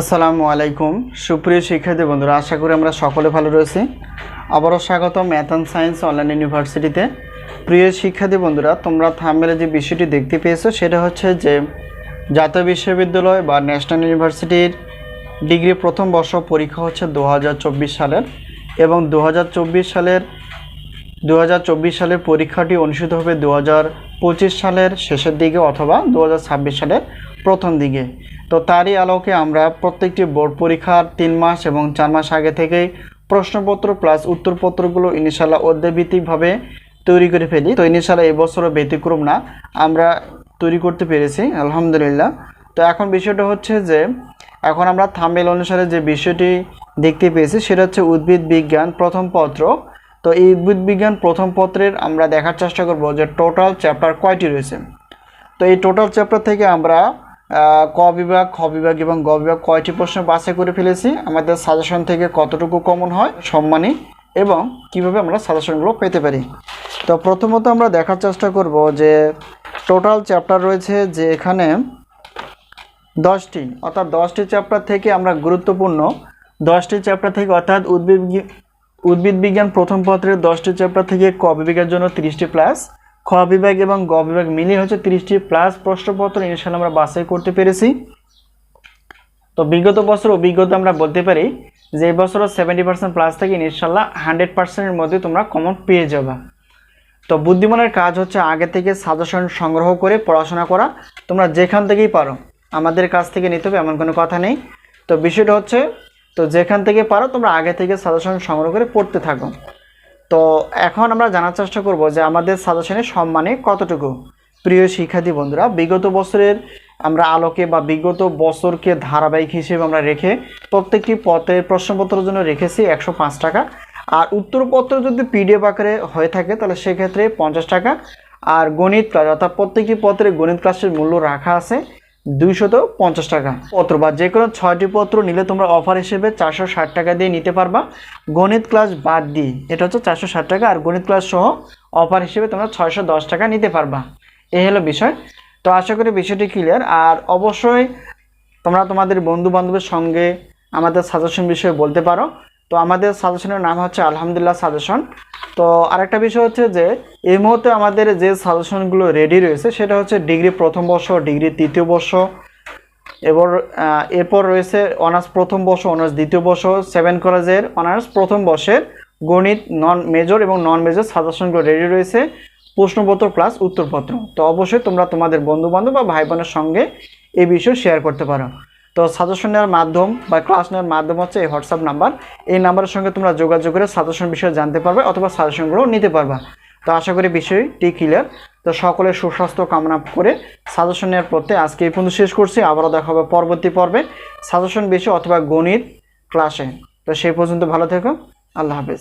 আসসালামু আলাইকুম। সুপ্রিয় শিক্ষার্থী বন্ধুরা, আশা করি আমরা সকলে ভালো রয়েছি। আবারও স্বাগত ম্যাথ অ্যান্ড সায়েন্স অনলাইন ইউনিভার্সিটিতে। প্রিয় শিক্ষার্থী বন্ধুরা, তোমরা থামমেলে যে বিষয়টি দেখতে পেয়েছ, সেটা হচ্ছে যে জাতীয় বিশ্ববিদ্যালয় বা ন্যাশনাল ইউনিভার্সিটির ডিগ্রি প্রথম বর্ষ পরীক্ষা হচ্ছে দু হাজার চব্বিশ সালের এবং দু হাজার চব্বিশ সালের দু হাজার চব্বিশ সালের পরীক্ষাটি অনুষ্ঠিত হবে দু হাজার পঁচিশ সালের শেষের দিকে অথবা দু হাজার ছাব্বিশ সালের প্রথম দিকে। তো তারই আলোকে আমরা প্রত্যেকটি বোর্ড পরীক্ষার তিন মাস এবং চার মাস আগে থেকেই প্রশ্নপত্র প্লাস উত্তরপত্রগুলো ইনশাল্লাহ অধ্যায়ভিত্তিকভাবে তৈরি করে ফেলি। তো ইনশাল্লাহ এবছরও ব্যতিক্রম না, আমরা তৈরি করতে পেরেছি, আলহামদুলিল্লাহ। তো এখন বিষয়টা হচ্ছে যে, এখন আমরা থাম্বেল অনুসারে যে বিষয়টি দেখতে পেয়েছি, সেটা হচ্ছে উদ্ভিদ বিজ্ঞান প্রথম পত্র। তো এই উদ্ভিদ বিজ্ঞান প্রথম পত্রের আমরা দেখার চেষ্টা করব যে টোটাল চ্যাপ্টার কয়টি রয়েছে। তো এই টোটাল চ্যাপ্টার থেকে আমরা ক বিভাগ, খ বিভাগ এবং গ বিভাগ কয়টি প্রশ্ন বাছাই করে ফেলেছি? আমাদের সাজেশন থেকে কতটুকু কমন হয়? সম্মানী। এবং কীভাবে আমরা সাজেশনগুলো পেতে পারি? তো প্রথমত আমরা দেখার চেষ্টা করব যে টোটাল চ্যাপ্টার রয়েছে যে এখানে দশটি, অর্থাৎ দশটি চ্যাপ্টার থেকে আমরা গুরুত্বপূর্ণ দশটি চ্যাপ্টার থেকে, অর্থাৎ উদ্ভিদ উদ্ভিদ বিজ্ঞান প্রথম পত্রের দশটি চ্যাপ্টার থেকে ক বিভাগের জন্য তিরিশটি প্লাস খ বিভাগ এবং গ বিভাগ মিলিয়ে হচ্ছে তিরিশটি প্লাস প্রশ্নপত্র ইনশাল্লাহ আমরা বাছাই করতে পেরেছি। তো বিগত বছর অভিজ্ঞতা আমরা বলতে পারি যে এই বছরও সেভেন্টি পার্সেন্ট প্লাস থেকে ইনশাল্লাহ হান্ড্রেড পার্সেন্টের মধ্যে তোমরা কমন পেয়ে যাবা। তো বুদ্ধিমানের কাজ হচ্ছে আগে থেকে সাজেশন সংগ্রহ করে পড়াশোনা করা। তোমরা যেখান থেকেই পারো, আমাদের কাছ থেকে নিতে হবে, এমন কোনো কথা নেই। তো বিষয়টা হচ্ছে, তো যেখান থেকে পারো, তোমরা আগে থেকে সাজেশন সংগ্রহ করে পড়তে থাকো। তো এখন আমরা জানার চেষ্টা করব যে আমাদের সাজেশনের সম্মানে কতটুকু? প্রিয় শিক্ষার্থী বন্ধুরা, বিগত বছরের আমরা আলোকে বা বিগত বছরকে ধারাবাহিক হিসেবে আমরা রেখে প্রত্যেকটি পত্রের প্রশ্নপত্রের জন্য রেখেছি একশো পাঁচ টাকা। আর উত্তরপত্র যদি পিডিএফ আকারে হয়ে থাকে, তাহলে সেক্ষেত্রে পঞ্চাশ টাকা। আর গণিত ক্লাস, অর্থাৎ প্রত্যেকটি পত্রে গণিত ক্লাসের মূল্য রাখা আছে। দুইশত পঞ্চাশ টাকা। পত্র বা যে কোনো ছয়টি পত্র নিলে তোমরা অফার হিসেবে চারশো ষাট টাকা দিয়ে নিতে পারবা। গণিত ক্লাস বাদ দিয়ে, এটা হচ্ছে চারশো ষাট টাকা, আর গণিত ক্লাস সহ অফার হিসেবে তোমরা ছয়শো দশ টাকা নিতে পারবা। এই হলো বিষয়। তো আশা করি বিষয়টি ক্লিয়ার আর অবশ্যই তোমরা তোমাদের বন্ধু বান্ধবের সঙ্গে আমাদের সাজেশন বিষয়ে বলতে পারো। তো আমাদের সাজেশনের নাম হচ্ছে আলহামদুলিল্লাহ সাজেশন তো আরেকটা বিষয় হচ্ছে যে, এই মুহূর্তে আমাদের যে সাজেশনগুলো রেডি রয়েছে, সেটা হচ্ছে ডিগ্রি প্রথম বর্ষ, ডিগ্রি তৃতীয় বর্ষ। এবার এরপর রয়েছে অনার্স প্রথম বর্ষ, অনার্স দ্বিতীয় বর্ষ সেভেন কলেজের অনার্স প্রথম বর্ষের গণিত নন মেজর এবং নন মেজর সাজেশনগুলো রেডি রয়েছে। প্রশ্নপত্র প্লাস উত্তরপত্র। তো অবশ্যই তোমরা তোমাদের বন্ধু বান্ধব বা ভাই বোনের সঙ্গে এই বিষয় শেয়ার করতে পারো। তো সাজেশন নেওয়ার মাধ্যম বা ক্লাস নেওয়ার মাধ্যম হচ্ছে এই হোয়াটসঅ্যাপ নাম্বার এই নাম্বারের সঙ্গে তোমরা যোগাযোগ করে সাজেশন বিষয়ে জানতে পারবে অথবা সাজেশনগুলো নিতে পারবা। তো আশা করি বিষয়টি ক্লিয়ার তো সকলের সুস্বাস্থ্য কামনা করে সাজেশন নেওয়ার পথে আজকে এই পর্যন্ত শেষ করছি। আবারও দেখা হবে পরবর্তী পর্বে। সাজেশন বিষয় অথবা গণিত ক্লাসে তো সেই পর্যন্ত ভালো থেকো। আল্লাহ হাফেজ।